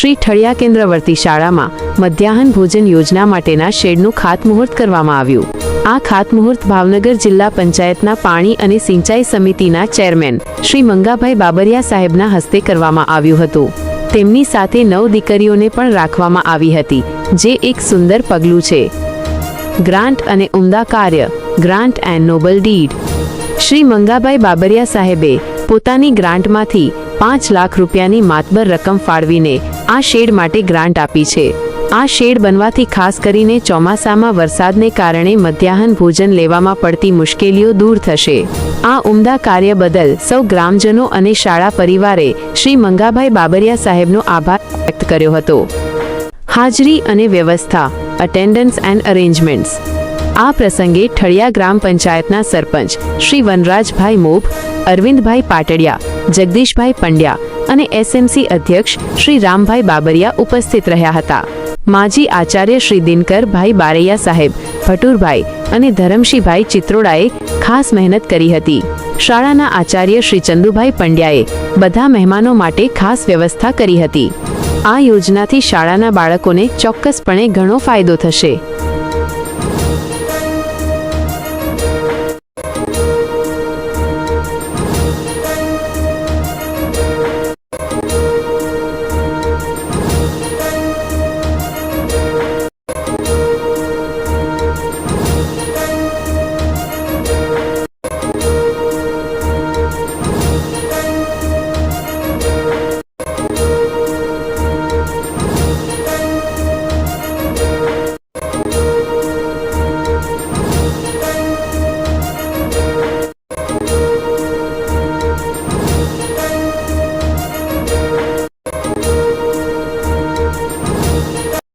શ્રી ઠળિયા કેન્દ્રવર્તી શાળામાં મધ્યાહન ભોજન યોજના માટેના શેડનું ખાતમુહૂર્ત કરવામાં આવ્યું. આ ખાતમુહૂર્ત ભાવનગર જિલ્લા પંચાયતના પાણી અને સિંચાઈ સમિતિના ચેરમેન શ્રી મંગાભાઈ બાબરિયા સાહેબના હસ્તે કરવામાં આવ્યું હતું. તેમની સાથે નવ દીકરીઓને પણ રાખવામાં આવી હતી, જે એક સુંદર પગલું છે. ગ્રાન્ટ અને ઉમદા કાર્ય, grant and noble deed. Shri Mangabhai Babariya સાહેબે પોતાની ગ્રાન્ટમાંથી પાંચ લાખ રૂપિયાની માતબર રકમ ફાળવીને આ શેડ માટે ગ્રાન્ટ આપી છે. આ શેડ બનવાથી ખાસ કરીને ચોમાસામાં વરસાદને કારણે મધ્યાહન ભોજન લેવામાં પડતી મુશ્કેલીઓ દૂર થશે. આ ઉમદા કાર્ય બદલ સૌ ગ્રામજનો અને શાળા પરિવારે શ્રી મંગાભાઈ બાબરિયા સાહેબનો આભાર વ્યક્ત કર્યો હતો. હાજરી અને વ્યવસ્થા અટેન્ડન્સ એન્ડ અરેન્જમેન્ટ્સ આ પ્રસંગે ઠળિયા ગ્રામ પંચાયતના સરપંચ શ્રી વનરાજભાઈ મોભ, અરવિંદભાઈ પાટડિયા, જગદીશભાઈ પંડ્યા અને એસએમસી અધ્યક્ષ શ્રી રામભાઈ બાબરિયા ઉપસ્થિત રહ્યા હતા. માજી આચાર્ય શ્રી દિનકરભાઈ બારૈયા સાહેબ, ભટુરભાઈ અને ધરમશીભાઈ ચિત્રોડાએ ખાસ મહેનત કરી હતી. શાળાના આચાર્ય શ્રી ચંદુભાઈ પંડ્યાએ બધા મહેમાનો માટે ખાસ વ્યવસ્થા કરી હતી. આ યોજનાથી શાળાના બાળકોને ચોક્કસપણે ઘણો ફાયદો થશે.